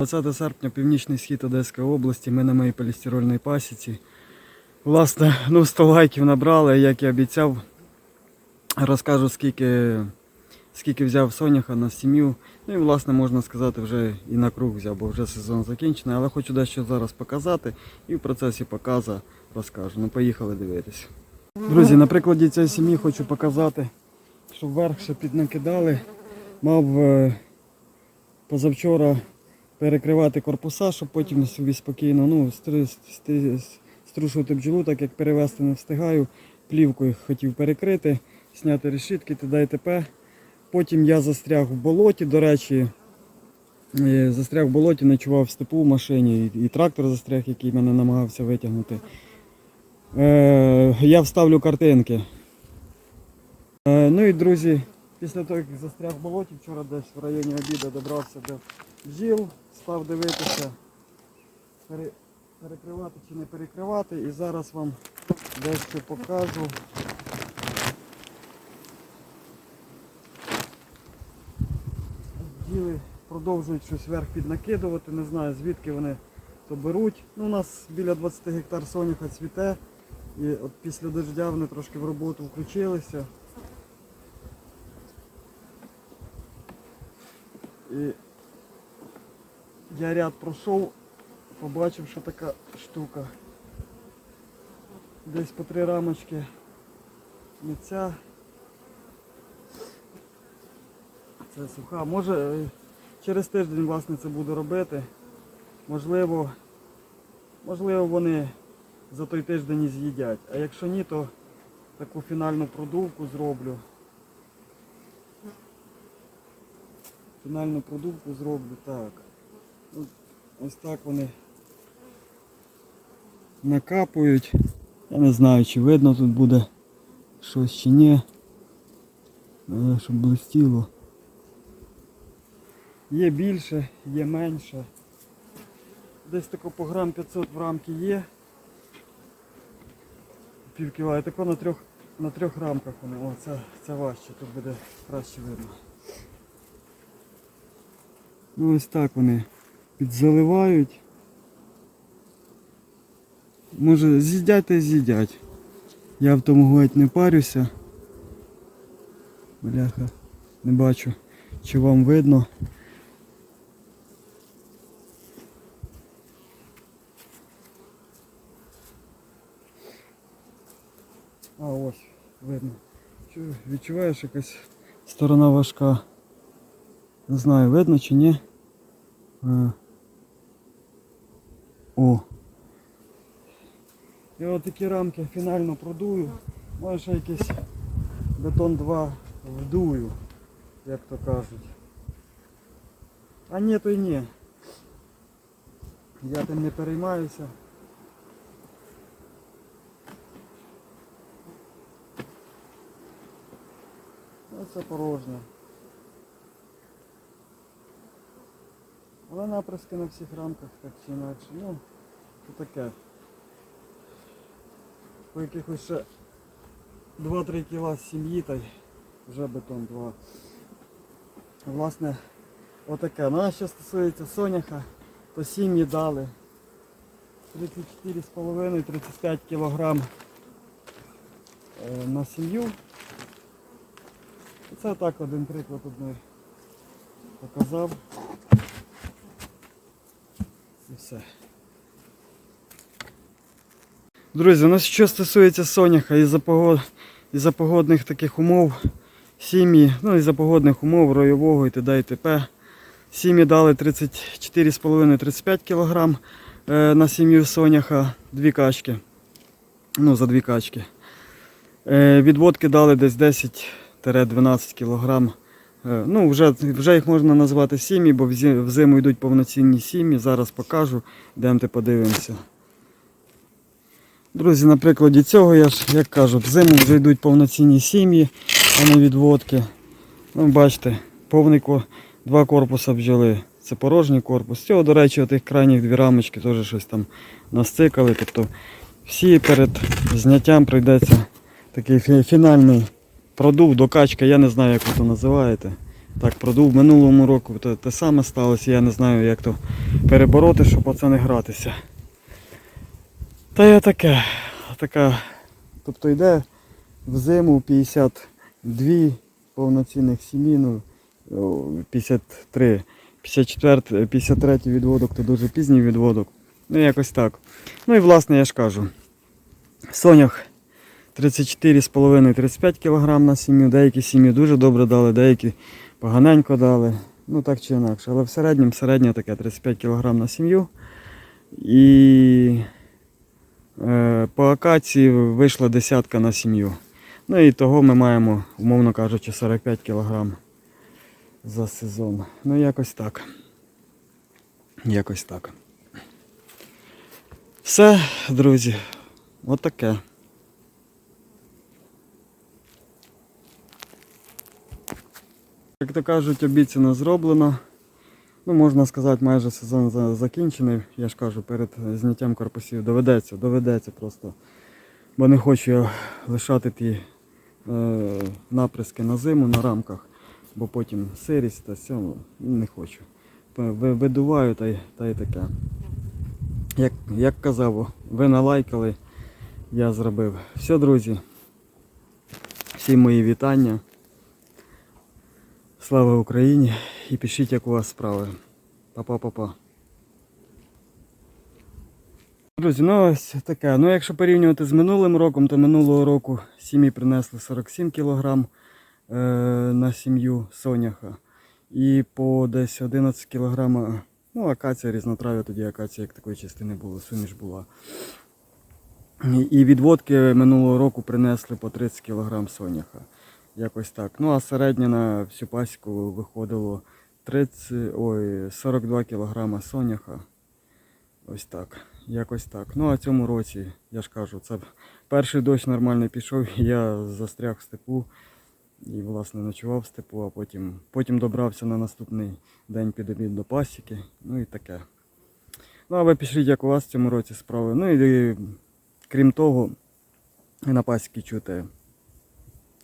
20 серпня, північний схід Одеської області, ми на моїй полістирольній пасіці. Власне, ну 100 лайків набрали, як і обіцяв. Розкажу, скільки, скільки взяв соняха на сім'ю. Ну і власне можна сказати, вже і на круг взяв, бо вже сезон закінчений. Але хочу дещо зараз показати і в процесі показу розкажу. Ну поїхали дивитися. Друзі, на прикладі цієї сім'ї хочу показати, що вверх ще піднакидали. Мав е, позавчора перекривати корпуса, щоб потім собі спокійно ну, струшувати бджолу, так як перевести не встигаю. Плівкою хотів перекрити, зняти решітки, т.д. і т.п. Потім я застряг в болоті, до речі, е, застряг в болоті, ночував в степу в машині, і трактор застряг, який мене намагався витягнути. Е, я вставлю картинки. Е, ну і друзі, після того, як застряг в болоті, вчора десь в районі обіду добрався до бджіл, став дивитися, пере- перекривати чи не перекривати. І зараз вам дещо покажу. Бджіли продовжують щось вверх піднакидувати, не знаю звідки вони то беруть. Ну, у нас біля 20 гектар соняха цвіте. І от після дождя вони трошки в роботу включилися. І я ряд пройшов, побачив, що така штука. Десь по три рамочки не ця. Це суха. Може через тиждень власне це буду робити. Можливо, можливо вони за той тиждень і з'їдять. А якщо ні, то таку фінальну продувку зроблю. Фінальну продувку зроблю так. От, ось так вони накапують. Я не знаю, чи видно тут буде щось чи ні. Е, Щоб блистіло. Є більше, є менше. Десь тако по грам 500 в рамки є. Пів кіла. І тако на трьох, на трьох рамках вони. О, це, це важче, тут буде краще видно. Ну ось так вони підзаливають. Може з'їдять та з'їдять. Я в тому геть не парюся. Бляха, не бачу, чи вам видно. А ось, видно. Відчуваєш якась сторона важка. Не знаю, видно чи ні. О. І от такі рамки фінально продую. Може ще якийсь бетон 2 вдую, як то кажуть. А ні, то й ні. Я тим не переймаюся. Ну це порожнє. Але напрямки на всіх рамках так чи інакше. Ну, то таке. По якихось ще 2-3 кіла сім'ї та й вже бетон 2. Власне, отаке. Ну а що стосується соняха, то сім'ї дали 34,5-35 кг на сім'ю. Це так один приклад одної показав. І все. Друзі, ну що стосується соняха із-за погод... із погодних таких умов, сім'ї, ну із-за погодних умов, ройового і т.д. і т.п. Сім'ї дали 34,5-35 кг е, на сім'ю соняха, дві качки. Ну, за дві качки. Е, відводки дали десь 10-12 кг. Е, ну, вже, вже їх можна назвати сім'ї, бо взиму йдуть повноцінні сім'ї. Зараз покажу, йдемте подивимося. Друзі, на прикладі цього я ж, як кажу, взиму вже йдуть повноцінні сім'ї, а не відводки. Ну, бачите, повний два корпуса бджоли. Це порожній корпус. Цього, до речі, отих крайніх дві рамочки теж щось там насцикали. Тобто всі перед зняттям прийдеться такий фінальний продув, докачка, я не знаю, як ви це називаєте. так продув. Минулому року те, те саме сталося, я не знаю, як то перебороти, щоб оце не гратися. Та я таке, така. Тобто йде в зиму 52 повноцінних сім'ї, ну 53, 54, 53 відводок то дуже пізній відводок. Ну якось так. Ну і власне я ж кажу. Сонях 34,5-35 кг на сім'ю. Деякі сім'ї дуже добре дали, деякі поганенько дали. Ну так чи інакше. Але в середньому середнє таке 35 кг на сім'ю. І е, по акації вийшла десятка на сім'ю. Ну і того ми маємо, умовно кажучи, 45 кг за сезон. Ну якось так. Якось так. Все, друзі, отаке. Як то кажуть, обіцяно зроблено. Ну, можна сказати, майже сезон закінчений. Я ж кажу, перед зняттям корпусів доведеться, доведеться просто. Бо не хочу я лишати ті е, наприски на зиму на рамках, бо потім сирість та все, ну, не хочу. Видуваю та й, та й таке. Як, як казав, ви налайкали, я зробив. Все, друзі. Всім мої вітання. Слава Україні і пишіть, як у вас справи. Па-па-па-па. Друзі, ну ось таке. Ну якщо порівнювати з минулим роком, то минулого року сім'ї принесли 47 кг е, на сім'ю соняха. І по десь 11 кг, ну акація різнотрав'я, тоді акація як такої частини було, суміш була. І відводки минулого року принесли по 30 кг соняха. Якось так. Ну а середнє на всю пасіку виходило 30, ой, 42 кг соняха. Ось так. Якось так. Ну а цьому році, я ж кажу, це перший дощ нормальний пішов, я застряг в степу і власне ночував в степу, а потім, потім добрався на наступний день під обід до пасіки. Ну і таке. Ну а ви пишіть, як у вас в цьому році справи. Ну і крім того, на пасіки чути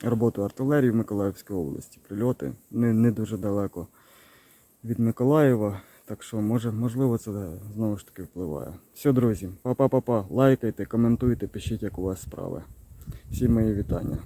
роботу артилерії в Миколаївській області. Прильоти не, не дуже далеко від Миколаєва. Так що, може, можливо, це знову ж таки впливає. Все, друзі, па-па-па-па. Лайкайте, коментуйте, пишіть, як у вас справи. Всі мої вітання.